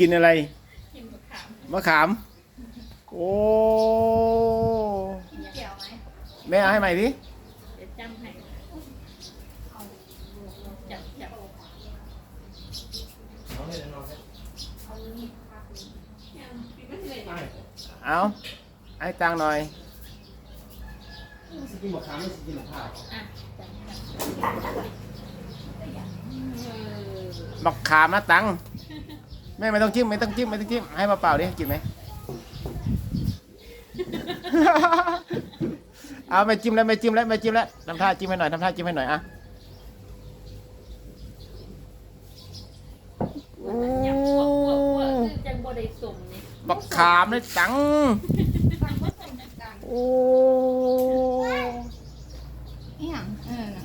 กินอะไร กินมะขามมะขาม โอ้กินเกี่ยวไหมแม่เอาให้ใหม่ดิเดี๋ยวจำให้จับจับเอาให้ตังค์หน่อยสกินมะขามไม่สกินมะพร้าวอะจับจับเออบักขามนะตังค์ แม่ไม่ต้องจิ้มไม่ต้องจิ้มไม่ต้องจิ้มให้เปล่าๆดิกินไหม เอาไม่จิ้มแล้วไม่จิ้มแล้วไม่จิ้มแล้วทำท่าจิ้มให้หน่อยทำท่าจิ้มให้หน่อยอะหยับอ้วกอ้วกอ้วกคือจังบ่ได้สมนี่บักขามนะตังค์ฟังบ่สมนะจังโอ้ อีหยังเออน่ะ